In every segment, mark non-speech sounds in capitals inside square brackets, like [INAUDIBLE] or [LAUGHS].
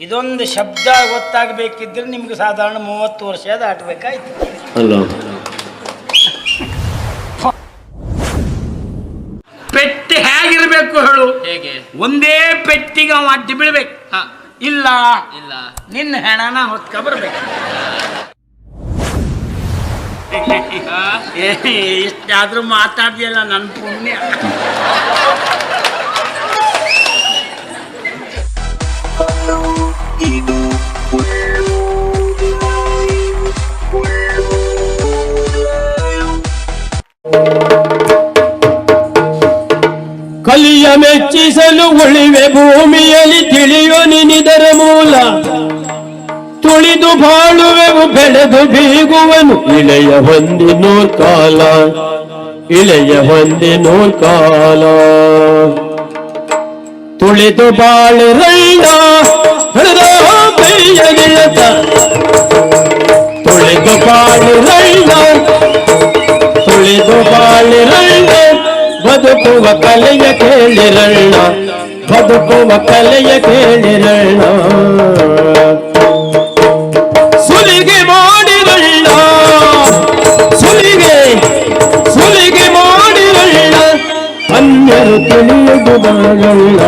ಇದೊಂದು ಶಬ್ದ ಗೊತ್ತಾಗಬೇಕಿದ್ರೆ ನಿಮ್ಗೆ ಸಾಧಾರಣ ಮೂವತ್ತು ವರ್ಷ ದಾಟಬೇಕಾಯ್ತು. ಅಲ್ಲ. ಪೆಟ್ಟಿ ಹೇಗಿರ್ಬೇಕು ಹೇಳು. ಹೇಗೆ? ಒಂದೇ ಪೆಟ್ಟಿಗೆ ಅವ ಅಡ್ಡಿ ಬೀಳ್ಬೇಕು. ಇಲ್ಲ. ಇಲ್ಲ. ನಿನ್ನ ಹೆಣನ ಹೊತ್ಕ ಬರ್ಬೇಕು. ಇಷ್ಟಾದ್ರೂ ಮಾತಾಡ್ದಿಲ್ಲ ನನ್ನ ಪುಣ್ಯ. ಕಲಿಯ ಮೆಚ್ಚಿಸಲು ಉಳಿವೆ ಭೂಮಿಯಲ್ಲಿ ತಿಳಿಯೋ ನಿನಿದರ ಮೂಲ. ತುಳಿದು ಬಾಳುವೆವು, ಬೆಳೆದು ಬೀಗುವನು, ಇಳೆಯ ಹೊಂದಿನೋ ಕಾಲ. ಇಳೆಯ ಹೊಂದಿನೋ ಕಾಲ. ತುಳಿದು ಬಾಳಿರಣ್ಣ ಹೃದ ಕೈಯ ಗೆಳತ ತುಳಿದು ಬಾಳಿರಣ್ಣ ತುಳಿದು ಬಾಳಿರಣ್ಣ ಬದುಕುವ ಕಲೆಯ ಕೇಳಿರಣ್ಣ ಬದುಕುವ ಕಲೆಯ ಕೇಳಿರಣ್ಣ ಸುಲಿಗೆ ಮಾಡಿರಣ್ಣ ಸುಲಿಗೆ ಸುಲಿಗೆ ಮಾಡಿರಣ್ಣ ಅನ್ಯರು ತಿಳಿಯದು ಬಾಳಣ್ಣ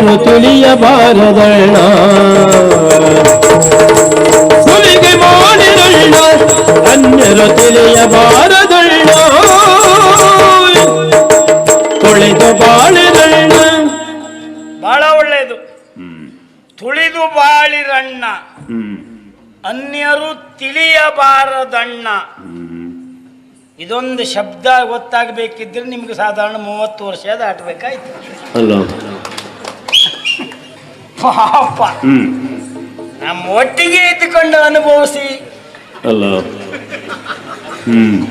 ಅನ್ಯರು ತಿಳಿಯಬಾರದಣ್ಣ. ಸುಲಿಗೆ ಮಾಡಿರಣ್ಣ ಅನ್ಯರು ತಿಳಿಯಬಾರದಣ್ಣ. ತುಳಿದು ಬಾಳಿರಣ್ಣ ಬಹಳ ಒಳ್ಳೆಯದು ತುಳಿದು ಬಾಳಿರಣ್ಣ. ಅನ್ಯರು ತಿಳಿಯಬಾರದಣ್ಣ. ಇದೊಂದು ಶಬ್ದ ಗೊತ್ತಾಗಬೇಕಿದ್ರೆ ನಿಮ್ಗೆ ಸಾಧಾರಣ ಮೂವತ್ತು ವರ್ಷ ದಾಟಬೇಕಾಯ್ತು. ಅಲ್ಲ ಪಾಪ. ನಮ್ಮ ಒಟ್ಟಿಗೆ ಇದ್ದುಕೊಂಡು ಅನುಭವಿಸಿ. ಅಲ್ಲ. ಹ್ಮ್.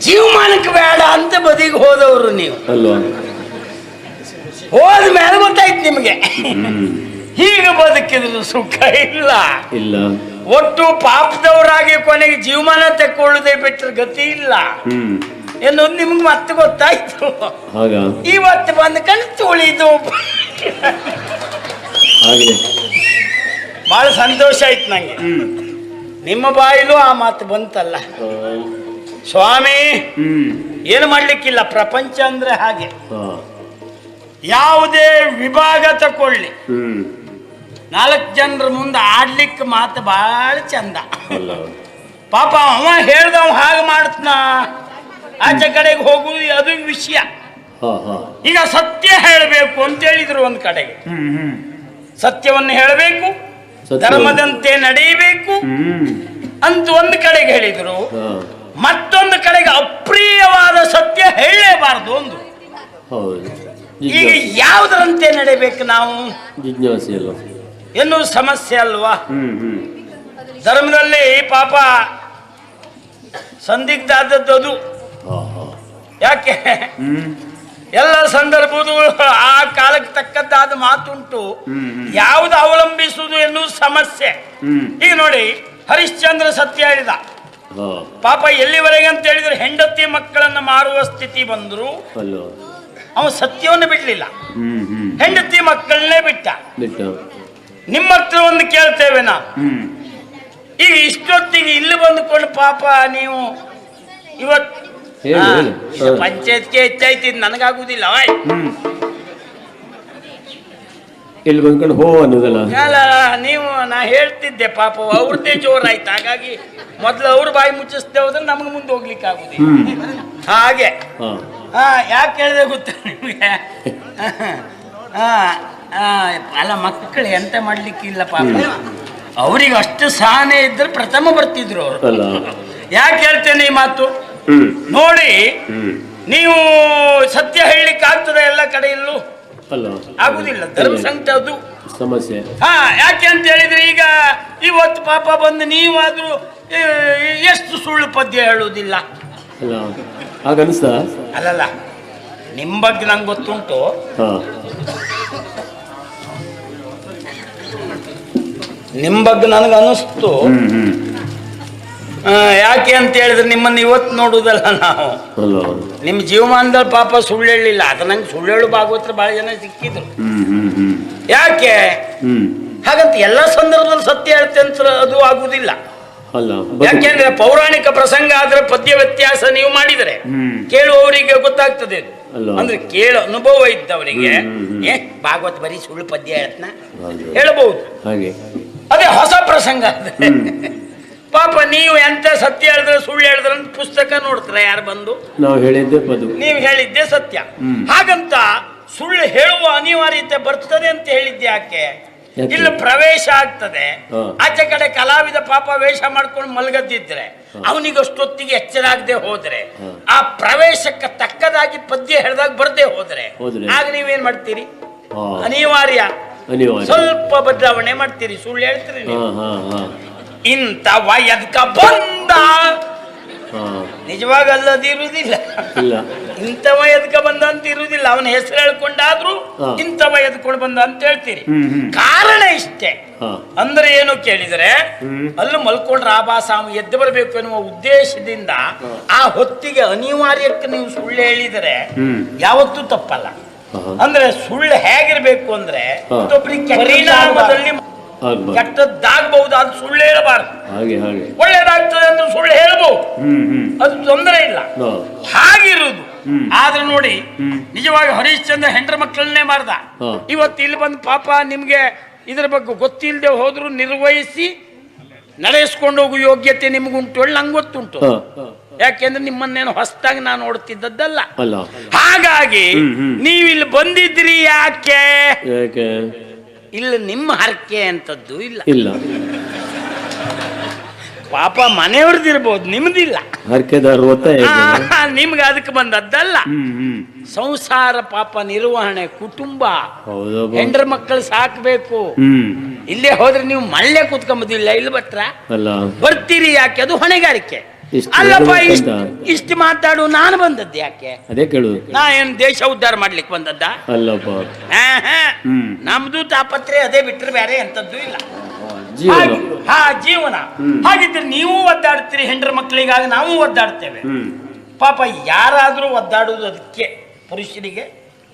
ಜೀವಮಾನಕ್ಕೆ ಬೇಡ ಅಂತ ಬದಿಗೆ ಹೋದವರು ನೀವು. ಅಲ್ವಾ ಹೋದ ಮೇಲೆ ಗೊತ್ತಾಯ್ತು ನಿಮಗೆ. ಈಗ ಹೀಗೆ ಬದುಕಿದ್ರು ಸುಖ ಇಲ್ಲ. ಇಲ್ಲ. ಒಟ್ಟು ಪಾಪದವರಾಗಿ ಕೊನೆಗೆ ಜೀವಮಾನ ತೆಕ್ಕೊಳ್ಳದೆ ಬಿಟ್ಟರೆ ಗತಿ ಇಲ್ಲ. ಎನ್ನು ಎನ್ನುವುದು ನಿಮ್ಗೆ ಮತ್ತೆ ಗೊತ್ತಾಯ್ತು. ಇವತ್ತು ಬಂದು ಕಣ್ ತುಳಿದು. ಹಾಗೆ. ಬಹಳ ಸಂತೋಷ ಆಯ್ತು ನಂಗೆ. ನಿಮ್ಮ ಬಾಯಿಲೂ ಆ ಮಾತು ಬಂತಲ್ಲ. ಸ್ವಾಮಿ ಏನು ಮಾಡ್ಲಿಕ್ಕಿಲ್ಲ? ಪ್ರಪಂಚ ಅಂದ್ರೆ ಹಾಗೆ. ಯಾವುದೇ ವಿಭಾಗ ತಕೊಳ್ಳಿ. ನಾಲ್ಕು ಜನರ ಮುಂದೆ ಆಡ್ಲಿಕ್ಕೆ ಮಾತು ಬಹಳ ಚಂದ. ಪಾಪ ಅವ ಹೇಳ್ದವ ಹಾಗೆ ಮಾಡ್ತನ. ಆಚೆ ಕಡೆಗೆ ಹೋಗುದು ಅದು ವಿಷಯ. ಈಗ ಸತ್ಯ ಹೇಳಬೇಕು ಅಂತ ಹೇಳಿದ್ರು ಒಂದು ಕಡೆಗೆ. ಹ್ಮ್ ಹ್ಮ್. ಸತ್ಯವನ್ನು ಹೇಳಬೇಕು ಧರ್ಮದಂತೆ ನಡೆಯಬೇಕು ಅಂತ ಒಂದು ಕಡೆಗೆ ಹೇಳಿದರು. ಮತ್ತೊಂದು ಕಡೆಗೆ ಅಪ್ರಿಯವಾದ ಸತ್ಯ ಹೇಳಲೇಬಾರದು ಒಂದು. ಹೌದು. ಈಗ ಯಾವುದರಂತೆ ನಡೆಯಬೇಕು ನಾವು? ಎನ್ನುವ ಸಮಸ್ಯೆ ಅಲ್ವಾ? ಧರ್ಮದಲ್ಲಿ ಪಾಪ ಸಂದಿಗ್ಧ ಆದದ್ದು ಅದು ಯಾಕೆ? ಎಲ್ಲ ಸಂದರ್ಭದ ತಕ್ಕದ್ದಾದ ಮಾತುಂಟು. ಯಾವುದು ಅವಲಂಬಿಸುವುದು ಎನ್ನುವ ಸಮಸ್ಯೆ. ಈಗ ನೋಡಿ ಹರಿಶ್ಚಂದ್ರ ಸತ್ಯ ಹೇಳಿದ. ಪಾಪ ಎಲ್ಲಿವರೆಗೆ ಅಂತ ಹೇಳಿದ್ರೆ ಹೆಂಡತಿ ಮಕ್ಕಳನ್ನ ಮಾರುವ ಸ್ಥಿತಿ ಬಂದ್ರು. ಅವನು ಸತ್ಯವನ್ನು ಬಿಡ್ಲಿಲ್ಲ. ಹೆಂಡತಿ ಮಕ್ಕಳನ್ನೇ ಬಿಟ್ಟ. ನಿಮ್ಮ ಹತ್ರ ಒಂದು ಕೇಳ್ತೇವೆ ನಾವು ಈಗ ಇಷ್ಟೊತ್ತಿಗೆ ಇಲ್ಲಿ ಬಂದುಕೊಂಡು ಪಾಪ ನೀವು ಇವತ್ತು. ಪಂಚಾಯತ್ಗೆ ಹೆಚ್ಚಾಯ್ತಿದ್ ನನಗಾಗುದಿಲ್ಲ ಇಲ್ಲಿ ಬಂದ್ಕೊಂಡು ಹೋ ಅನ್ನೋದಲ್ಲ? ಅಲ್ಲ ನೀವು ನಾ ಹೇಳ್ತಿದ್ದೆ ಪಾಪ ಅವ್ರದ್ದೇ ಜೋರಾಯ್ತು ಹಾಗಾಗಿ ಮೊದ್ಲು ಅವ್ರ ಬಾಯಿ ಮುಚ್ಚಿಸ್ದೆ ಹೋದ್ರೆ ನಮ್ಗೆ ಮುಂದೆ ಹೋಗ್ಲಿಕ್ಕೆ ಆಗುದಿಲ್ಲ. ಹಾಗೆ. ಹಾ. ಯಾಕೆ ಹೇಳಿದೆ ಗೊತ್ತ ನಿಮಗೆ? ಅಲ್ಲ ಮಕ್ಕಳು ಎಂತ ಮಾಡ್ಲಿಕ್ಕಿಲ್ಲ ಪಾಪ. ಅವ್ರಿಗೆ ಅಷ್ಟು ಸಹನೆ ಇದ್ರೆ ಪ್ರಥಮ ಬರ್ತಿದ್ರು ಅವರು. ಯಾಕೆ ಹೇಳ್ತೇನೆ ಈ ಮಾತು? ನೋಡಿ ನೀವು ಸತ್ಯ ಹೇಳಲಿಕ್ಕೆ ಆಗ್ತದೆ ಎಲ್ಲ ಕಡೆಯಲ್ಲೂ? ಆಗುದಿಲ್ಲ. ಧರ್ಮ ಸಂಕಟ ಅದು. ಸಮಸ್ಯೆ. ಹಾ ಯಾಕೆ ಅಂತ ಹೇಳಿದ್ರೆ ಈಗ ಇವತ್ತು ಪಾಪ ಬಂದು ನೀವಾದ್ರೂ ಎಷ್ಟು ಸುಳ್ಳು ಪದ್ಯ ಹೇಳುವುದಿಲ್ಲ. ಅಲ್ಲ ಆಗ ಅನಿಸ್ತಾ ಅಲ್ಲಲ್ಲ ನಿಮ್ಮ ಬಗ್ಗೆ ನಂಗೆ ಗೊತ್ತುಂಟು. ನಿಮ್ ನಿಮ್ಮ ಬಗ್ಗೆ ನನಗೆ ಆ, ಯಾಕೆ ಅಂತ ಹೇಳಿದ್ರೆ ನಿಮ್ಮನ್ನು ಇವತ್ತು ನೋಡುವುದಲ್ಲ ನಾವು. ನಿಮ್ಮ ಜೀವಮಾನದಲ್ಲಿ ಪಾಪ ಸುಳ್ಳು ಹೇಳಿಲ್ಲ ಅದು ನಂಗೆ ಸುಳ್ಳು ಹೇಳು ಭಾಗವತ್ರ ಭಾಳ ಜನ ಸಿಕ್ಕಿದ್ರು. ಯಾಕೆ? ಹಾಗಂತ ಎಲ್ಲ ಸಂದರ್ಭದಲ್ಲಿ ಸತ್ಯ ಹೇಳ್ತೆ ಅಂತ ಅದು ಆಗುವುದಿಲ್ಲ ಯಾಕೆಂದ್ರೆ ಪೌರಾಣಿಕ ಪ್ರಸಂಗ ಆದ್ರೆ ಪದ್ಯ ವ್ಯತ್ಯಾಸ ನೀವು ಮಾಡಿದರೆ. ಕೇಳುವವರಿಗೆ ಗೊತ್ತಾಗ್ತದೆ ಅಂದ್ರೆ ಕೇಳೋ ಅನುಭವ ಇದ್ದವರಿಗೆ. ಏ ಭಾಗವತ್ ಬರೀ ಸುಳ್ಳು ಪದ್ಯ ಹೇಳ್ತನ? ಹೇಳಬಹುದು. ಅದೇ ಹೊಸ ಪ್ರಸಂಗ ಪಾಪ ನೀವು ಎಂತ ಸತ್ಯ ಹೇಳಿದ್ರೆ ಸುಳ್ಳು ಹೇಳಿದ್ರೆ ಅಂತ ಪುಸ್ತಕ ನೋಡ್ತಾರೆ ಯಾರು ಬಂದು? ನಾವು ಹೇಳಿದ್ದೆ ಬದು ನೀವು ಹೇಳಿದ್ದೆ ಸತ್ಯ. ಹಾಗಂತ ಸುಳ್ಳು ಹೇಳುವ ಅನಿವಾರ್ಯತೆ ಬರ್ತದೆ ಅಂತ ಹೇಳಿದ್ದೆ ಯಾಕೆ? ಇಲ್ಲಿ ಪ್ರವೇಶ ಆಗ್ತದೆ. ಆಚೆ ಕಡೆ ಕಲಾವಿದ ಪಾಪ ವೇಷ ಮಾಡ್ಕೊಂಡು ಮಲಗದಿದ್ರೆ ಅವನಿಗಷ್ಟೊತ್ತಿಗೆ ಎಚ್ಚರ ಆಗದೆ ಹೋದ್ರೆ ಆ ಪ್ರವೇಶಕ್ಕೆ ತಕ್ಕದಾಗಿ ಪದ್ಯ ಹೇಳ್ದಾಗ ಬರ್ದೇ ಹೋದ್ರೆ? ಆಗ ನೀವೇನ್ ಮಾಡ್ತೀರಿ? ಅನಿವಾರ್ಯ. ಅನಿವಾರ್ಯ. ಸ್ವಲ್ಪ ಬದಲಾವಣೆ ಮಾಡ್ತೀರಿ. ಸುಳ್ಳು ಹೇಳ್ತೀರಿ ಹಾ ಎದ್ಕ ಬಂದ? ನಿಜವಾಗ ಅಲ್ಲದಿರುವುದಿಲ್ಲ ಇಂಥವ ಎದ್ಕ ಬಂದ ಅಂತ ಇರುವುದಿಲ್ಲ ಅವನ ಹೆಸರು ಹೇಳ್ಕೊಂಡಾದ್ರೂ. ಇಂಥವ ಎದ್ಕೊಂಡು ಬಂದ ಅಂತ ಹೇಳ್ತೀರಿ. ಕಾರಣ ಇಷ್ಟೇ. ಅಂದ್ರೆ ಏನು ಕೇಳಿದರೆ. ಅಲ್ಲಿ ಮಲ್ಕೊಂಡ್ರೆ ಆಭಾಸ ಎದ್ದ ಎದ್ದು ಬರಬೇಕು ಎನ್ನುವ ಉದ್ದೇಶದಿಂದ ಆ ಹೊತ್ತಿಗೆ ಅನಿವಾರ್ಯಕ್ಕೆ ನೀವು ಸುಳ್ಳು ಹೇಳಿದರೆ ಯಾವತ್ತೂ ತಪ್ಪಲ್ಲ. ಅಂದ್ರೆ ಸುಳ್ಳು ಹೇಗಿರ್ಬೇಕು ಅಂದ್ರೆ ಪರಿಣಾಮದಲ್ಲಿ ಕೆಟ್ಟದ್ದಾಗಬಹುದು ಅದು ಸುಳ್ಳು ಹೇಳಬಾರದು. ಹಾಗೆ ಹಾಗೆ. ಒಳ್ಳೇದಾಗ್ತದೆ ಅಂದ್ರೆ ಸುಳ್ಳು ಹೇಳ್ಬೋದು ಅದು ತೊಂದರೆ ಇಲ್ಲ. ಹಾಗಿರುವುದು. ಆದ್ರೆ ನೋಡಿ ನಿಜವಾಗಿ ಹರೀಶ್ ಹರಿಶ್ಚಂದ್ರ ಹೆಂಡ್ರ ಮಕ್ಕಳನ್ನೇ ಮಾರ್ದ. ಇವತ್ತು ಇಲ್ಲಿ ಬಂದು ಪಾಪ ನಿಮ್ಗೆ ಇದ್ರ ಬಗ್ಗೆ ಗೊತ್ತಿಲ್ಲದೆ ಹೋದ್ರು ನಿರ್ವಹಿಸಿ ನಡೆಸ್ಕೊಂಡು ಹೋಗುವ ಯೋಗ್ಯತೆ ನಿಮ್ಗುಂಟು ಹೇಳಿ ನಂಗೆ ಗೊತ್ತುಂಟು. ಯಾಕೆಂದ್ರೆ ನಿಮ್ಮನ್ನೇನು ಹೊಸದಾಗಿ ನಾನು ನೋಡ್ತಿದ್ದದ್ದಲ್ಲ. ಹಾಗಾಗಿ ನೀವಿಲ್ಲಿ ಬಂದಿದ್ರಿ ಯಾಕೆ? ಇಲ್ಲಿ ನಿಮ್ಮ ಹರಕೆ ಅಂತದ್ದು ಇಲ್ಲ. ಇಲ್ಲ. ಪಾಪ ಮನೆಯವ್ರದ್ದಿರ್ಬೋದು ನಿಮ್ದಿಲ್ಲ. ಹರ್ಕೆದಾರ ನಿಮ್ಗೆ ಅದಕ್ಕೆ ಬಂದದ್ದಲ್ಲ. ಸಂಸಾರ ಪಾಪ ನಿರ್ವಹಣೆ ಕುಟುಂಬ. ಹೆಂಡ್ರ ಮಕ್ಕಳು ಸಾಕ್ಬೇಕು. ಇಲ್ಲೇ ಹೋದ್ರೆ ನೀವು ಮಳ್ಳೆ ಕೂತ್ಕೊಂಬುದಿಲ್ಲ ಇಲ್ಲಿ ಬತ್ರ ಬರ್ತೀರಿ ಯಾಕೆ? ಅದು ಹೊಣೆಗಾರಿಕೆ. ಅಲ್ಲಪ್ಪ ಇಷ್ಟ ಇಷ್ಟು ಮಾತಾಡು ನಾನು ಬಂದದ್ದು ಯಾಕೆ? ಅದೇ ಕೇಳು ನಾ ಏನ್ ದೇಶ ಉದ್ಧಾರ ಮಾಡ್ಲಿಕ್ಕೆ ಬಂದದ್ದ? ಅಲ್ಲಪ್ಪ. ನಮ್ದು ತಾಪತ್ರೆ ಅದೇ ಬಿಟ್ಟರೆ ಬೇರೆ ಎಂತದ್ದು ಇಲ್ಲ. ಹಾ ಜೀವನ. ಹಾಗಿದ್ರೆ ನೀವು ಒದ್ದಾಡ್ತೀರಿ ಹೆಂಡ್ರ ಮಕ್ಕಳಿಗಾಗಿ ನಾವು ಒದ್ದಾಡ್ತೇವೆ. ಪಾಪ ಯಾರಾದರೂ ಒದ್ದಾಡುವುದು ಅದಕ್ಕೆ ಪುರುಷರಿಗೆ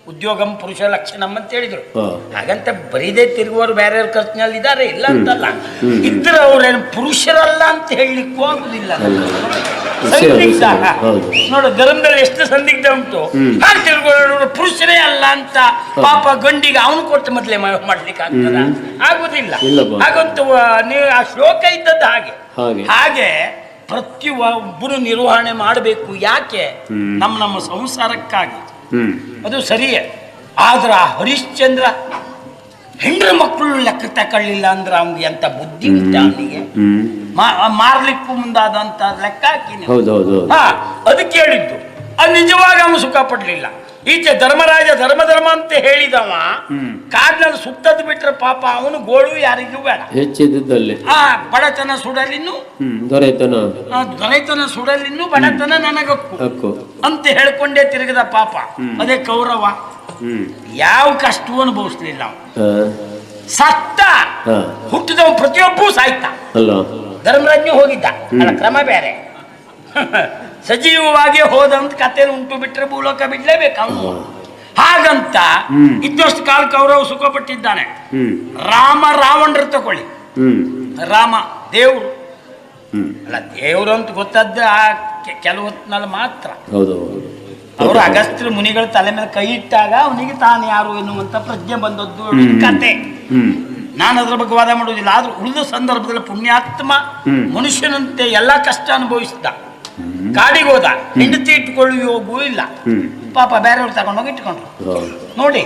ಉದ್ಯೋಗಂ ಪುರುಷ ಲಕ್ಷಣಂ ಅಂತ ಹೇಳಿದ್ರು. ಹಾಗಂತ ಬರೀದೇ ತಿರುಗುವವರು ಬೇರೆ ಖರ್ಚಿನಲ್ಲಿ ಇದ್ದಾರೆ ಇಲ್ಲ ಅಂತಲ್ಲ. ಇದ್ರೆ ಅವ್ರೇನು ಪುರುಷರಲ್ಲ ಅಂತ ಹೇಳಲಿಕ್ಕೂ ಆಗುದಿಲ್ಲ. ಸಂದಿಗ್ಧ ನೋಡು ಧರ್ಮದಲ್ಲಿ ಎಷ್ಟು ಸಂದಿಗ್ಧ ಉಂಟು. ಹಾಗೆ ತಿರುಗುವವರು ಪುರುಷರೇ ಅಲ್ಲ ಅಂತ ಪಾಪ ಗಂಡಿಗೆ ಅವನು ಕೊಟ್ಟು ಮೊದಲೇ ಮಾಡ್ಲಿಕ್ಕೆ ಆಗ್ತದ. ಆಗುದಿಲ್ಲ. ಹಾಗಂತ ನೀವು ಆ ಶ್ಲೋಕ ಇದ್ದದ್ದು ಹಾಗೆ. ಹಾಗೆ. ಪ್ರತಿ ಒಬ್ಬರು ನಿರ್ವಹಣೆ ಮಾಡಬೇಕು ಯಾಕೆ. ನಮ್ಮ ನಮ್ಮ ಸಂಸಾರಕ್ಕಾಗಿ. ಅದು ಸರಿಯೇ. ಆದ್ರೆ ಆ ಹರಿಶ್ಚಂದ್ರ ಹೆಂಡ್ರ ಮಕ್ಕಳು ಲೆಕ್ಕ ತಕೊಳ್ಳಿಲ್ಲ ಅಂದ್ರೆ ಅವ್ನಿಗೆ ಅಂತ ಬುದ್ಧಿ ಉಂಟ ಅವನಿಗೆ? ಮಾರ್ಲಿಕ್ಕೂ ಮುಂದಾದಂತ ಲೆಕ್ಕ ಹಾಕಿ ಹೌದು ಅದಕ್ಕೆ ಹೇಳಿದ್ದು. ಅದು ನಿಜವಾಗ ಅವನು ಸುಖ ಪಡ್ಲಿಲ್ಲ ಈಚೆ ಧರ್ಮರಾಜ ಧರ್ಮ ಧರ್ಮ ಅಂತ ಹೇಳಿದವ. ಕಾಡಿನಲ್ಲಿ ಸುತ್ತದ್ ಬಿಟ್ರೆ ಪಾಪ ಅವನು ಗೋಳು ಯಾರಿಗೂ ಬೇಡ. ಹೆಚ್ಚಿದ್ದಲ್ಲಿ ಆ ಬಡತನ ಸುಡಲಿನ್ನು ದೊರೆತನ. ದೊರೆತನ ಸುಡಲಿನ್ನು ಬಡತನ ನನಗಕ್ಕು ಅಂತ ಹೇಳ್ಕೊಂಡೇ ತಿರುಗಿದ ಪಾಪ. ಅದೇ ಕೌರವ. ಯಾವ ಕಷ್ಟವೂ ಅನುಭವಿಸ್ಲಿಲ್ಲ ಸತ್ತ ಹುಟ್ಟಿದವ ಪ್ರತಿಯೊಬ್ಬೂ ಸಾಯ್ತ. ಧರ್ಮರಾಜ್ಞ ಹೋಗಿದ್ದ. ಕ್ರಮ ಬೇರೆ. ಸಜೀವವಾಗಿ ಹೋದಂತ ಕತೆ ಉಂಟು ಬಿಟ್ರೆ ಭೂಲೋಕ ಬಿಡ್ಲೇಬೇಕು ಅವನು ಹಾಗಂತ. ಇದ್ದಷ್ಟು ಕಾಲ ಕೌರವ ಸುಖ ಪಟ್ಟಿದ್ದಾನೆ ರಾಮ ರಾವಣರು ತಗೊಳ್ಳಿ ರಾಮ ದೇವ್ರು. ಅಲ್ಲ ದೇವ್ರು ಅಂತ ಗೊತ್ತದ್ದ ಆ ಕೆ- ಕೆಲವು ಹೊತ್ತಿನಲ್ಲಿ ಮಾತ್ರ ಅವರು ಅಗಸ್ತ್ಯ ಮುನಿಗಳ ತಲೆ ಮೇಲೆ ಕೈ ಇಟ್ಟಾಗ ಅವನಿಗೆ ತಾನು ಯಾರು ಎನ್ನುವಂತ ಪ್ರಜ್ಞೆ ಬಂದದ್ದು. ಕತೆ. ನಾನು ಅದ್ರ ಬಗ್ಗೆ ವಾದ ಮಾಡುವುದಿಲ್ಲ ಆದ್ರೂ ಉಳಿದ ಸಂದರ್ಭದಲ್ಲಿ ಪುಣ್ಯಾತ್ಮ ಮನುಷ್ಯನಂತೆ ಎಲ್ಲಾ ಕಷ್ಟ ಅನುಭವಿಸಿದ ಕಾಡಿಗೆ ಹೋದ. ಹೆಂಡತಿ ಇಟ್ಕೊಳ್ಳುವ ಹೋಗು ಇಲ್ಲ. ಪಾಪ ಬೇರೆಯವ್ರು ತಗೊಂಡೋಗಿ ಇಟ್ಕೊಂಡ್ರು. ನೋಡಿ.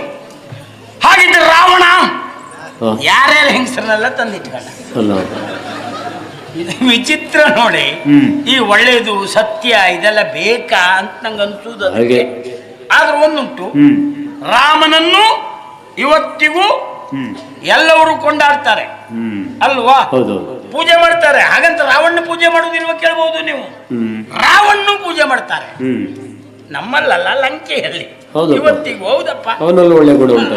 ಹಾಗಿದ್ರೆ ರಾವಣ ಯಾರ್ಯಾರ ಹೆಂಗಸರನ್ನೆಲ್ಲ ತಂದಿಟ್ಕೊಂಡ ಇದು ವಿಚಿತ್ರ ನೋಡಿ. ಈ ಒಳ್ಳೇದು ಸತ್ಯ ಇದೆಲ್ಲ ಬೇಕಾ ಅಂತ ನಂಗೆ. ಅದಕ್ಕೆ ಆದ್ರೆ ಒಂದುಂಟು. ರಾಮನನ್ನು ಇವತ್ತಿಗೂ ಎಲ್ಲವರು ಕೊಂಡಾಡ್ತಾರೆ. ಅಲ್ವಾ? ಪೂಜೆ ಮಾಡ್ತಾರೆ. ಹಾಗಂತ ರಾವಣ್ಣ ಪೂಜೆ ಮಾಡುವುದಿಲ್ವ ಕೇಳ್ಬೋದು ನೀವು? ರಾವಣ್ಣು ರಾವಣ ಪೂಜೆ ಮಾಡ್ತಾರೆ. ಹ್ಮ್. ನಮ್ಮಲ್ಲಲ್ಲ ಲಂಕೆಯಲ್ಲಿ. ಇವತ್ತಿಗೂ ಹೌದಪ್ಪ.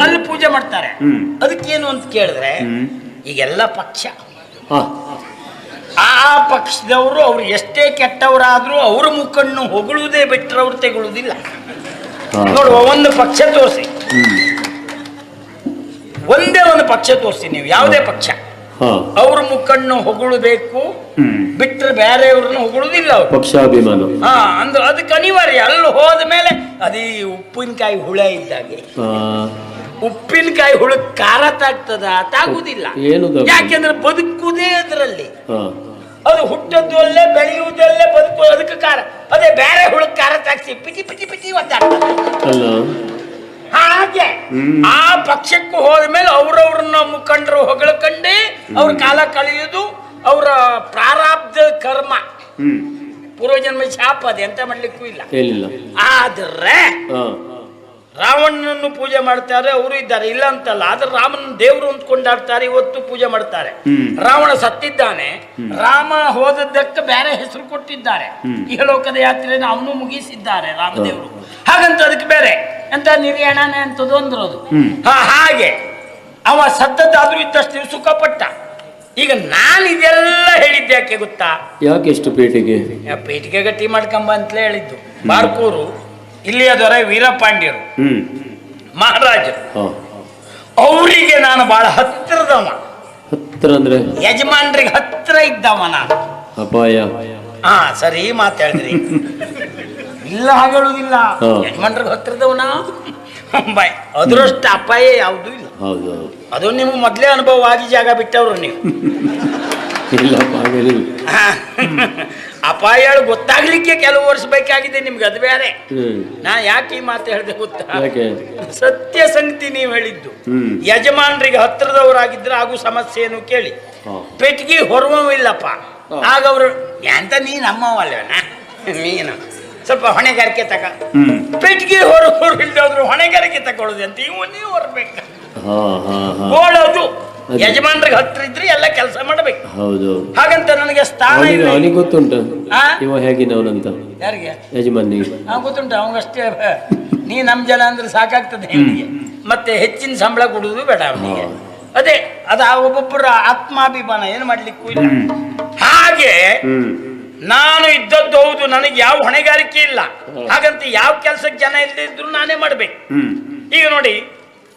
ಅಲ್ಲಿ ಪೂಜೆ ಮಾಡ್ತಾರೆ. ಅದಕ್ಕೇನು ಅಂತ ಕೇಳಿದ್ರೆ ಈಗೆಲ್ಲ ಪಕ್ಷ. ಆ. ಪಕ್ಷದವರು ಅವ್ರು ಎಷ್ಟೇ ಕೆಟ್ಟವರಾದ್ರೂ ಅವ್ರ ಮುಖನ್ನು ಹೊಗಳುವುದೇ ಬಿಟ್ಟರೆ ಅವ್ರು ತೆಗೊಳ್ಳುವುದಿಲ್ಲ ನೋಡುವ ಒಂದು ಪಕ್ಷ ತೋರಿಸಿ. ಒಂದೇ ಒಂದು ಪಕ್ಷ ತೋರಿಸಿ ನೀವು ಯಾವುದೇ ಪಕ್ಷ. ಅವ್ರ ಮುಖಂಡನ ಹೊಗಳಬೇಕು ಬಿಟ್ಟರೆ ಬೇರೆಯವ್ರನ್ನ ಹೊಗಳುದಿಲ್ಲ ಅವ್ರು. ಪಕ್ಷಾಭಿಮಾನ. ಹಾ ಅಂದ್ರೆ ಅದಕ್ಕೆ ಅನಿವಾರ್ಯ ಅಲ್ಲಿ ಹೋದ ಮೇಲೆ ಅದೇ ಉಪ್ಪಿನಕಾಯಿ ಹುಳ ಇದ್ದಾಗೆ. ಉಪ್ಪಿನಕಾಯಿ ಹುಳ ಖಾರ ತಾಗ್ತದ ತಾಗುದಿಲ್ಲ. ಯಾಕೆಂದ್ರೆ ಬದುಕುದೇ ಅದರಲ್ಲಿ. ಅದು ಹುಟ್ಟದ್ದು ಅಲ್ಲೇ ಬೆಳೆಯುವುದಲ್ಲೇ ಬದುಕು ಅದಕ್ಕೆ ಖಾರ. ಅದೇ ಬೇರೆ ಹುಳ ಖಾರ ತಾಗಿಸಿ ಪಿಟಿ ಪಿಟಿ ಪಿಟಿ ಒದ್ದಾಡ್ತದೆ ಹಾಗೆ ಆ ಪಕ್ಷಕ್ಕೂ ಹೋದ ಮೇಲೆ ಅವ್ರವ್ರನ್ನ ಮುಖಂಡರು ಹೊಗಳಕಂಡಿ ಅವ್ರ ಕಾಲ ಕಳೆಯುವುದು ಅವರ ಪ್ರಾರಾಬ್ಧ ಕರ್ಮ. ಪೂರ್ವಜನ್ಮ ಶಾಪ ಅದು ಎಂತ ಮಾಡ್ಲಿಕ್ಕೂ ಇಲ್ಲ. ಏನಿಲ್ಲ. ಆದ್ರೆ ರಾವಣನನ್ನು ಪೂಜೆ ಮಾಡ್ತಾರೆ ಅವರು ಇದ್ದಾರೆ. ಇಲ್ಲ ಅಂತಲ್ಲ ಆದ್ರೆ ರಾಮನ ದೇವರು ಅಂತ ಕೊಂಡಾಡ್ತಾರೆ ಇವತ್ತು ಪೂಜೆ ಮಾಡ್ತಾರೆ. ರಾವಣ ಸತ್ತಿದ್ದಾನೆ. ರಾಮ ಹೋದದ್ದಕ್ಕೆ ಬೇರೆ ಹೆಸರು ಕೊಟ್ಟಿದ್ದಾರೆ. ಇಹಲೋಕದ ಯಾತ್ರೆಯನ್ನು ಅವನು ಮುಗಿಸಿದ್ದಾರೆ ರಾಮದೇವರು. ಹಾಗಂತ ಅದಕ್ಕೆ ಬೇರೆ. ಎಂತ ನಿರ್ಯಾಣನೆ ಅಂತದ್ದು ಅಂದ್ರದು ಹಾಗೆ. ಅವ ಸತ್ತದ್ದಾದ್ರೂ ಇದ್ದಷ್ಟು ಸುಖಪಟ್ಟ ಈಗ ನಾನು ಇದೆಲ್ಲ ಹೇಳಿದ್ದೆ ಯಾಕೆ ಗೊತ್ತಾ? ಯಾಕೆ ಎಷ್ಟು ಪೇಟೆಗೆ ಯಾ, ಪೇಟಿಗೆ ಗಟ್ಟಿ ಮಾಡ್ಕೊಂಬ ಅಂತಲೇ ಹೇಳಿದ್ದು. ಬಾರ್ಕೂರು ಇಲ್ಲಿಯ ದೊರೆ ವೀರಪಾಂಡ್ಯರು. ಮಹಾರಾಜ ಮಹಾರಾಜರು. ಅವರಿಗೆ ನಾನು ಬಹಳ ಹತ್ತಿರದವ ಹತ್ತಿರ ಅಂದ್ರೆ? ಯಜಮಾನ್ರಿಗೆ ಹತ್ತಿರ ಇದ್ದವ ನಾನು. ಅಪಾಯ. ಹಾ ಸರಿ ಮಾತಾಡಿದ್ರಿ [LAUGHS] ಇಲ್ಲ ಹಾಗೇಳುದಿಲ್ಲ. ಹಾ. ಯಜಮಾನ್ರಿಗೆ ಹತ್ತಿರದವನ ಬಾಯ್ ಅದರಷ್ಟು ಅಪಾಯ ಯಾವುದೂ ಇಲ್ಲ. ಹೌದು ಅದು ನಿಮ್ಗೆ ಮೊದಲೇ ಅನುಭವ ಆಗಿ ಜಾಗ ಬಿಟ್ಟವ್ರು ನೀವು. ಅಪಾಯ ಹಾಗೇನಿಲ್ಲ. ಹಾ. ಅಪಾಯಗಳು ಗೊತ್ತಾಗ್ಲಿಕ್ಕೆ ಕೆಲವು ವರ್ಷ ಬೇಕಾಗಿದೆ ನಿಮ್ಗೆ ಅದು ಬೇರೆ. ಹ್ಮ್. ನಾ ಯಾಕೆ ಈ ಮಾತು ಹೇಳಿದೆ ಗೊತ್ತಾ? ಯಾಕೆ? ಸತ್ಯ ಸಂಗತಿ ನೀವು ಹೇಳಿದ್ದು. ಯಜಮಾನ್ರಿಗೆ ಯಜಮಾನರಿಗೆ ಹತ್ತಿರದವರಾಗಿದ್ರೆ ಆಗು ಸಮಸ್ಯೆ ಏನು ಕೇಳಿ. ಹಾ. ಪೆಟ್ಟಿಗೆ ಹೊರವಿಲ್ಲಪ್ಪ ಆಗವ್ರು ಆಗ ಅವರು ಎಂತ ನೀ ನಮ್ಮವಲ್ವೇನ ನೀನು. ಸ್ವಲ್ಪ ಹೊಣೆಗಾರಿಕೆ ತಗ ಪೆಟ್ಟಿಗೆ ಹೊರ ಹೊರಗಿಲ್ದಾದ್ರು ಹೊಣೆಗಾರಿಕೆ ತಗೊಳ್ಳೋದು ಅಂತ ಇವು ನೀವು ಹೊರಬೇಕು ಗೋಳೋದು. ಯಜಮಾನ್ರಿಗೆ ಹತ್ರ ಇದ್ರೆ ಎಲ್ಲ ಕೆಲಸ ಮಾಡಬೇಕು. ಹೌದು. ಹಾಗಂತ ನನಗೆ ಸ್ಥಾನ ಅವನಿಗೆ ಇಲ್ಲ. ಅವನಿಗೆ ಗೊತ್ತುಂಟು? ಇವ ಹೇಗಿನವನಂತ ಯಾರಿಗೆ? ಯಜಮಾನಿ ಹಾ ಗೊತ್ತುಂಟು. ಅವಂಗಷ್ಟೇ ನೀ ನಮ್ಮ ಜನ ಅಂದ್ರೆ ಸಾಕಾಗ್ತದೆ ಅವನಿಗೆ. ಮತ್ತೆ ಹೆಚ್ಚಿನ ಸಂಬಳ ಕೊಡುದು ಬೇಡ ಅವನಿಗೆ. ಅದೇ ಅದ ಒಬ್ಬೊಬ್ಬರ ಆತ್ಮಾಭಿಮಾನ. ಏನು ಮಾಡ್ಲಿಕ್ಕೂ ಇಲ್ಲ. ಹಾಗೆ ನಾನು ಇದ್ದದ್ದು ಹೌದು ನನಗೆ ಯಾವ ಹೊಣೆಗಾರಿಕೆ ಇಲ್ಲ. ಹಾಗಂತ ಯಾವ ಕೆಲಸಕ್ಕೆ ಜನ ಇಲ್ಲದಿದ್ರು ನಾನೇ ಮಾಡ್ಬೇಕು. ಈಗ ನೋಡಿ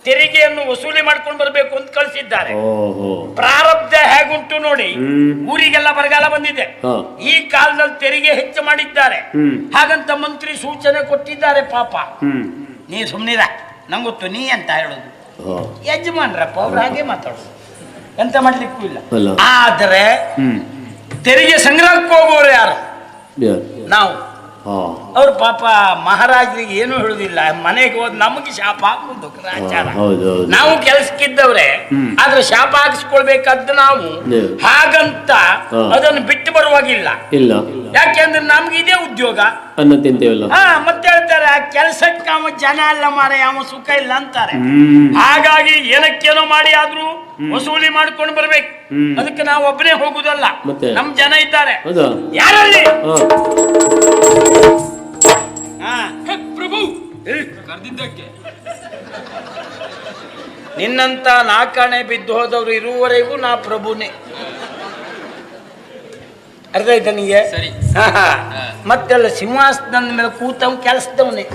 ತೆರಿಗೆಯನ್ನು ವಸೂಲಿ ಮಾಡ್ಕೊಂಡು ಬರಬೇಕು ಅಂತ ಕಳಿಸಿದ್ದಾರೆ. ಪ್ರಾರಬ್ಧ ಹೇಗುಂಟು ನೋಡಿ. ಊರಿಗೆಲ್ಲ ಬರಗಾಲ ಬಂದಿದೆ. ಈ ಕಾಲದಲ್ಲಿ ತೆರಿಗೆ ಹೆಚ್ಚು ಮಾಡಿದ್ದಾರೆ. ಹಾಗಂತ ಮಂತ್ರಿ ಸೂಚನೆ ಕೊಟ್ಟಿದ್ದಾರೆ ಪಾಪ. ನೀ ಸುಮ್ಮನಿರ ನಂಗೊತ್ತು ನೀ ಅಂತ ಹೇಳೋದು. ಯಜಮಾನ್ರಪ್ಪ ಅವ್ರು ಹಾಗೆ ಮಾತಾಡೋದು. ಎಂತ ಮಾಡ್ಲಿಕ್ಕೂ ಇಲ್ಲ. ಆದರೆ ತೆರಿಗೆ ಸಂಗ್ರಹಕ್ಕೆ ಹೋಗೋರು ಯಾರು? ನಾವು. ಅವ್ರ ಪಾಪ ಮಹಾರಾಜರಿಗೆ ಏನು ಹೇಳುದಿಲ್ಲ. ಮನೆಗೆ ಹೋದ್ ನಮಗೆ ಶಾಪ ಹಾಕುದು ರಾಜ್ಯ ಹೌದು ನಾವು ಕೆಲ್ಸಕ್ಕಿದ್ದವ್ರೆ. ಆದ್ರೆ ಶಾಪ ಹಾಕಿಸ್ಕೊಳ್ಬೇಕಾದ್ದು ನಾವು. ಹಾಗಂತ. ಅದನ್ನು ಬಿಟ್ಟು ಬರುವಾಗಿಲ್ಲ. ಇಲ್ಲ. ಯಾಕೆಂದ್ರೆ ನಮ್ಗೆ ಇದೇ ಉದ್ಯೋಗ. ಮತ್ತೆ ಹೇಳ್ತಾರೆ ಆ ಕೆಲ್ಸಕ್ಕೆ ಅವ ಜನ ಅಲ್ಲ ಮಾರ ಯಾವ ಸುಖ ಇಲ್ಲ ಅಂತಾರೆ. ಹಾಗಾಗಿ ಏನಕ್ಕೇನೋ ಮಾಡಿ ಆದ್ರೂ ವಸೂಲಿ ಮಾಡ್ಕೊಂಡು ಬರ್ಬೇಕು. ಅದಕ್ಕೆ ನಾವು ಒಬ್ಬನೇ ಹೋಗುದಲ್ಲ? ನಮ್ ಜನ ಇದ್ದಾರೆ. ಹೌದಾ. ಯಾರಲ್ಲಿ? ಪ್ರಭು. ಕರೆದಿದ್ದಕ್ಕೆ. ನಿನ್ನಂತ ನಾಕಾಣೆ ಬಿದ್ದು ಹೋದವ್ರು ಇರುವವರೆಗೂ ನಾ ಪ್ರಭುನೇ. ಅರ್ಥ ಆಯ್ತಾ ನಿಮಗೆ. ಮತ್ತೆಲ್ಲ ಸಿಂಹಾಸನದ ಮೇಲೆ ಕೂತವ್ ಕೆಲಸದವನೇ.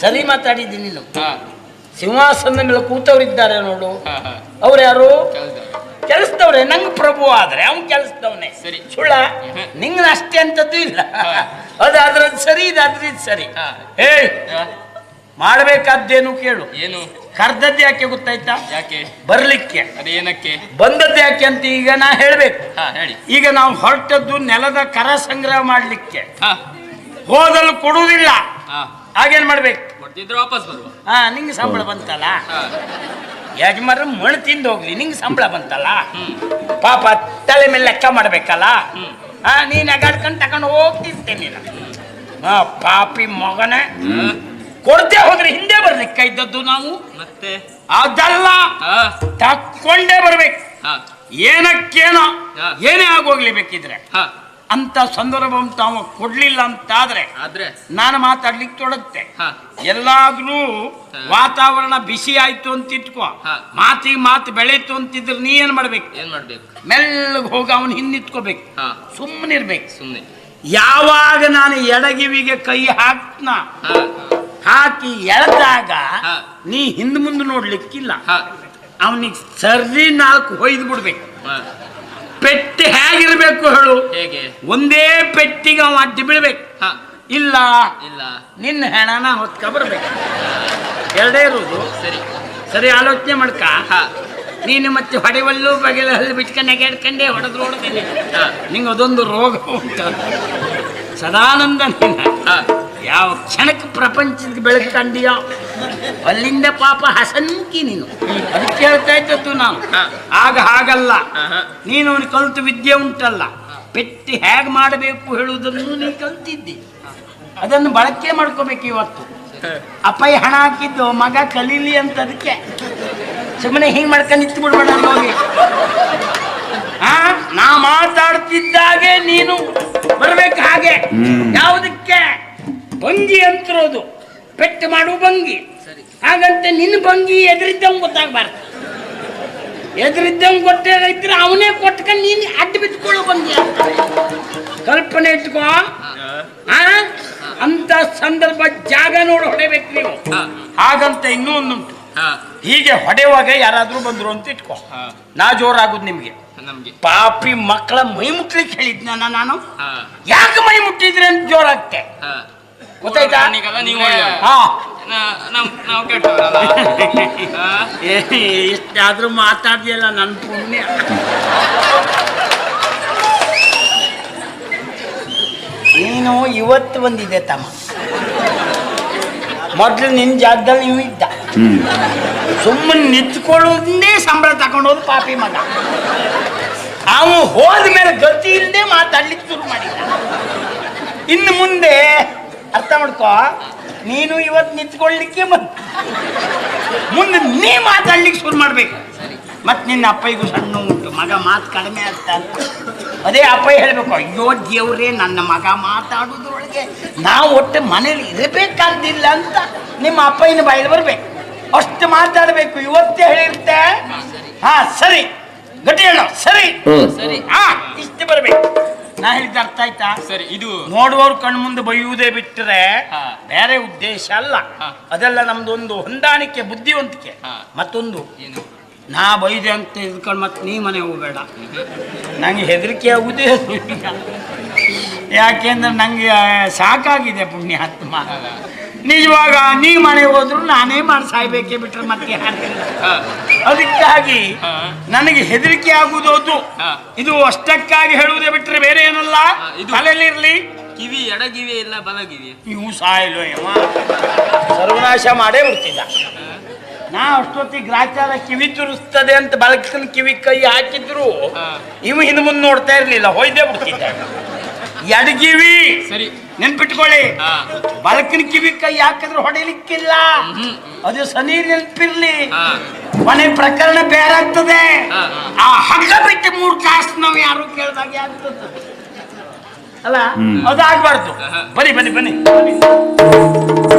ಸರಿ ಮಾತಾಡಿದ್ದೀನಿ ನೀನು. ಹಾ. ಸಿಂಹಾಸನದ ಮೇಲೆ ಕೂತವರಿದ್ದಾರೆ ನೋಡು. ಅವ್ರು ಯಾರು? ಕೆಲಸದವ್ರೆ. ನಂಗೆ ಪ್ರಭು ಆದ್ರೆ ಅವ್ನು ಕೆಲಸದವನೇ. ಸರಿ. ಸುಳ್ಳ? ನಿಂಗ್ ಅಷ್ಟೇ ಅಂತದ್ದು ಇಲ್ಲ. ಅದಾದ್ರೆ ಸರಿ ಇದಾದ್ರೆ ಇದು ಸರಿ. ಹೇ. ಏ ಮಾಡ್ಬೇಕಾದ್ದೇನು ಕೇಳು. ಏನು? ಕರ್ದದ್ದು ಯಾಕೆ ಗೊತ್ತಾಯ್ತಾ? ಯಾಕೆ? ಬರ್ಲಿಕ್ಕೆ. ಅದೇನಕ್ಕೆ ಬಂದದ್ದು ಯಾಕೆ ಅಂತ ಈಗ ನಾ ಹೇಳ್ಬೇಕು. ಹೇಳಿ. ಈಗ ನಾವು ಹೊರಟದ್ದು ನೆಲದ ಕರ ಸಂಗ್ರಹ ಮಾಡ್ಲಿಕ್ಕೆ. ಹೋದಲು ಕೊಡುವುದಿಲ್ಲ. ಹಾಗೇನ್ ಮಾಡ್ಬೇಕು? ಕೊಡ್ತಿದ್ರೆ ವಾಪಸ್ ಬರುವ. ಹಾ ನಿಂಗೆ ಸಂಬಳ ಬಂತಲ್ಲ? ಯಜಮಾನ ಯಜಮಾನ್ರು ಮಣ್ಣು ತಿಂದು ಹೋಗ್ಲಿ ನಿಂಗೆ ಸಂಬಳ ಬಂತಲ್ಲ? ಪಾಪ ತಲೆ ಮೇಲೆ ಲೆಕ್ಕ ಮಾಡ್ಬೇಕಲ್ಲ. ಹಾ ನೀನ್ ಅಗಾಡ್ಕೊಂಡು ತಗೊಂಡು ಹೋಗ್ತಿರ್ತೇನೆ ನೀನು. ಹಾ ಪಾಪಿ ಮಗನೇ. ಕೊಡ್ತೇ ಹೋದ್ರೆ ಹಿಂದೆ ಬರ್ಲಿಕ್ಕ ಇದ್ದದ್ದು ನಾವು? ಮತ್ತೆ? ಅದಲ್ಲ. ತಕ್ಕೊಂಡೇ ಬರ್ಬೇಕು. ಹಾ. ಏನಕ್ಕೇನೋ ಏನೇ ಆಗೋಗ್ಲಿ ಬೇಕಿದ್ರೆ. ಹಾ. ಅಂತ ಸಂದರ್ಭ ತಾವು ಕೊಡ್ಲಿಲ್ಲ ಅಂತಾದ್ರೆ ಆದ್ರೆ ನಾನು ಮಾತಾಡ್ಲಿಕ್ಕೆ ತೊಡಗುತ್ತೆ ಎಲ್ಲಾದ್ರೂ ವಾತಾವರಣ ಬಿಸಿ ಆಯ್ತು ಅಂತ ಇಟ್ಕೋ. ಮಾತಿಗೆ ಮಾತು ಬೆಳೀತು ಅಂತಿದ್ರೆ ನೀ ಏನ್ ಮಾಡ್ಬೇಕು? ಏನ್ ಮಾಡ್ಬೇಕು? ಮೆಲ್ಲಗೆ ಹೋಗಿ ಅವನು ಹಿಂದಿತ್ಕೋಬೇಕು. ಸುಮ್ಮನೆ ಸುಮ್ಮನಿರ್ಬೇಕು ಸುಮ್ಮನೆ ಯಾವಾಗ ನಾನು ಎಡಗಿವಿಗೆ ಕೈ ಹಾಕ್ನ? ಹಾಕಿ ಎಳೆದಾಗ ನೀ ಹಿಂದ್ ಮುಂದೆ ನೋಡ್ಲಿಕ್ಕಿಲ್ಲ. ಅವನಿಗೆ ಸರ್ರಿ ನಾಲ್ಕು ಹೊಯ್ದು ಬಿಡ್ಬೇಕು. ಪೆಟ್ಟು ಹೇಗಿರ್ಬೇಕು ಹೇಳು. ಹೇಗೆ? ಒಂದೇ ಪೆಟ್ಟಿಗೆ ಅವ ಅಡ್ಡಿ ಬೀಳ್ಬೇಕು. ಇಲ್ಲ. ಇಲ್ಲ. ನಿನ್ನ ಹೆಣನ ಹೊತ್ಕ ಬರ್ಬೇಕು. ಎರಡೇ ಇರುವುದು. ಸರಿ. ಸರಿ ಆಲೋಚನೆ ಮಾಡ್ಕ. ಹಾ. ನೀನು ಮತ್ತೆ ಹೊಡೆವಲ್ಲು ಬಗೆಲ ಹಲ್ಲು ಬಿಟ್ಕೊಂಡು ಹೊಡೆದು ಹೊಡೆದ್ರು ಹೊಡೆದೇನೆ ಹಾ. ನಿಂಗೆ ಅದೊಂದು ರೋಗ ಉಂಟು. ಸದಾನಂದ ನೀನು. ಯಾವ ಕ್ಷಣಕ್ಕೆ ಪ್ರಪಂಚದ ಬೆಳಕು ಕಂಡಿಯ? ಅಲ್ಲಿಂದ ಪಾಪ ಹಸನ್ಕಿ ನೀನು. ಅದಕ್ಕೆ ಹೇಳ್ತಾ ಇದ್ದದ್ದು ನಾನು. ಆಗ ಹಾಗಲ್ಲ. ಹಾ, ಹಾ. ನೀನು ಅವನು ಕಲಿತು ವಿದ್ಯೆ ಉಂಟಲ್ಲ. ಪೆಟ್ಟಿ ಹೇಗೆ ಮಾಡಬೇಕು ಹೇಳುವುದನ್ನು ನೀನು ಕಲ್ತಿದ್ದಿ. ಅದನ್ನು ಬಳಕೆ ಮಾಡ್ಕೋಬೇಕು ಇವತ್ತು. ಅಪ್ಪಯ್ಯ ಹಣ ಹಾಕಿದ್ದು ಮಗ ಕಲೀಲಿ ಅಂತ ಅದಕ್ಕೆ. ಸುಮ್ಮನೆ ಹಿಂಗೆ ಮಾಡ್ಕೊಂಡು ನಿಂತು ಬಿಡ್ಬೇಡ ಹೋಗಿ. ಆ ನಾ ಮಾತಾಡ್ತಿದ್ದಾಗೆ ನೀನು ಬರ್ಬೇಕು ಹಾಗೆ. ಯಾವುದಕ್ಕೆ? ಭಂಗಿ ಅಂತಿರೋದು. ಪೆಟ್ಟು ಮಾಡುವ ಭಂಗಿ. ಹಾಗಂತ ನಿನ್ನ ಭಂಗಿ ಎದುರಿದ್ದಂಗೆ ಗೊತ್ತಾಗಬಾರ್ದು. ಎದುರಿದ್ದಂಗೆ ಗೊತ್ತಾಗೈತ್ರೆ ಅವನೇ ಕೊಟ್ಕೊಂಡು ನೀನು ಅಡ್ಡ ಬಿದ್ದುಕೊಳ್ಳೋ ಭಂಗಿ ಅಂತ. ಕಲ್ಪನೆ ಇಟ್ಕೋ. ಆ? ಅಂತ ಸಂದರ್ಭ ಜಾಗ ನೋಡಿ ಹೊಡೆಬೇಕು ನೀವು. ಹಾಗಂತ ಇನ್ನೂ ಒಂದುಂಟು ಹೀಗೆ ಹೊಡೆಯುವಾಗ ಯಾರಾದರೂ ಬಂದ್ರು ಅಂತ ಇಟ್ಕೋ. ನಾ ಜೋರಾಗುದು ನಿಮಗೆ. ಪಾಪಿ ಮಕ್ಕಳ ಮೈ ಮುಟ್ಲಿಕ್ಕೆ ಹೇಳಿದ್ನ ನಾನು. ಯಾಕೆ ಮೈ ಮುಟ್ಟಿದ್ರೆ ಅಂತ ಜೋರಾಗ್ತೆ? ಗೊತ್ತಾಯ್ತಾ? ನೀವು. ಹಾ. ನಾವು ಕೆಟ್ಟವರಲ್ಲ. [LAUGHS] ಇಷ್ಟಾದ್ರೂ ಮಾತಾಡ್ದಿಯಲ್ಲ ನನ್ನ ಪುಣ್ಯ. ನೀನು ಇವತ್ತು ಬಂದಿದೆ ತಮ್ಮ. ಮೊದಲು ನಿನ್ನ ಜಾಗದಲ್ಲಿ ನೀವು ಇದ್ದ. ಸುಮ್ಮನೆ ನಿಂತ್ಕೊಳ್ಳೋದನ್ನೇ ಸಂಬಳ ತಗೊಂಡೋದು ಪಾಪಿ ಮಗ. ಅವನು ಹೋದ್ಮೇಲೆ ಗತಿ ಇಲ್ಲದೆ ಮಾತಾಡ್ಲಿಕ್ಕೆ ಶುರು ಮಾಡಿದ್ದ ಇನ್ನು ಮುಂದೆ ಅರ್ಥ ಮಾಡ್ಕೋ. ನೀನು ಇವತ್ತು ನಿಂತ್ಕೊಳ್ಳಿಕ್ಕೆ ಬಂದ ಮುಂದೆ ನೀ ಮಾತಾಡ್ಲಿಕ್ಕೆ ಶುರು ಮಾಡ್ಬೇಕು. ಮತ್ತೆ ನಿನ್ನ ಅಪ್ಪಯ್ಯಗೂ ಸಣ್ಣ ಉಂಟು. ಮಗ ಮಾತು ಕಡಿಮೆ ಆಗ್ತಾ ಅಂತ. ಅದೇ ಅಪ್ಪ ಹೇಳ್ಬೇಕು ಅಯ್ಯೋ ದೇವ್ರೇ ನನ್ನ ಮಗ ಮಾತಾಡೋದ್ರೊಳಗೆ ನಾವು ಒಟ್ಟು ಮನೇಲಿ ಇರಬೇಕಾದಿಲ್ಲ ಅಂತ ನಿಮ್ಮ ಅಪ್ಪಯ್ಯನ ಬಾಯಲ್ಲಿ ಬರ್ಬೇಕು. ಅಷ್ಟು ಮಾತಾಡಬೇಕು ಇವತ್ತೇ ಹೇಳಿರ್ತೆ? ಹಾ ಸರಿ. ಗಟ್ಟಿ ಹೇಳೋ. ಸರಿ. ಹಾ ಇಷ್ಟು ಬರ್ಬೇಕು. ನಾ ಹೇಳಿದ ಅರ್ಥ ಆಯ್ತಾ ಸರಿ ಇದು ನೋಡುವವ್ರ ಕಣ್ ಮುಂದೆ ಬೈಯುವುದೇ ಬಿಟ್ಟರೆ. ಬೇರೆ ಉದ್ದೇಶ ಅಲ್ಲ. ಅದೆಲ್ಲ ನಮ್ದೊಂದು ಹೊಂದಾಣಿಕೆ ಬುದ್ಧಿವಂತಿಕೆ. ಮತ್ತೊಂದು ನಾ ಬೈದೆ ಅಂತ ಇದ್ಕೊಂಡು ಮತ್ತೆ ನೀ ಮನೆ ಹೋಗಬೇಡ ನಂಗೆ ಹೆದರಿಕೆ ಈಗ. ಯಾಕೆಂದ್ರೆ ನಂಗೆ ಸಾಕಾಗಿದೆ ಪುಣ್ಯಾತ್ಮ ನಿಜವಾಗ ನೀ ಮನೆ ಹೋದ್ರು ನಾನೇ ಮಾಡಿ ಸಾಯ್ಬೇಕೇ ಬಿಟ್ರೆ ಮತ್ತೆ ಅದಕ್ಕಾಗಿ ನನಗೆ ಹೆದರಿಕೆ ಆಗುವುದು ಇದು ಅಷ್ಟಕ್ಕಾಗಿ ಹೇಳುವುದೇ ಬಿಟ್ರೆ ಬೇರೆ ಏನಲ್ಲ? ಹಾ, ಇದು- ತಲೆಯಲ್ಲಿ ಇರ್ಲಿ ಕಿವಿ ಎಡಗಿವಿ ಇಲ್ಲ ಬಲಗಿವಿ? ನೀವು ಸಾಯಲು ಸರ್ವನಾಶ ಮಾಡೇ ಬಿಡ್ತಿದ್ದ. ನಾ ಅಷ್ಟೊತ್ತಿಗೆ ಗ್ರಾಚಾರ ಕಿವಿ ತುರಿಸ್ತದೆ ಅಂತ ಬಳಕನ ಕಿವಿ ಕೈ ಹಾಕಿದ್ರು. ಇವ ಇವು ಹಿಂದೆ ಮುಂದೆ ನೋಡ್ತಾ ಇರ್ಲಿಲ್ಲ ಹೊಯ್ದೇ ಬಿಡ್ತಿದ್ದ. ಎಡಗಿವಿ ಸರಿ. ನೆನ್ಪಿಟ್ಕೊಳ್ಳಿ. ಬಳಕಿನ ಕಿವಿ ಕೈ ಹಾಕಿದ್ರು ಹೊಡಿಲಿಕ್ಕಿಲ್ಲ ಅದು ಸನಿ ನೆನ್ಪಿರ್ಲಿ. ಮನೆ ಪ್ರಕರಣ ಬೇರೆ ಆಗ್ತದೆ. ಆ ಹಗ್ಗ ಬಿಟ್ಟು ಮೂರು ಕಾಸು ನಾವು ಯಾರು ಕೇಳ್ದಾಗೆ ಆಗ್ತದೆ. ಅಲ್ಲ? ಅದು. ಬನ್ನಿ ಬನ್ನಿ ಬನ್ನಿ ಬನ್ನಿ.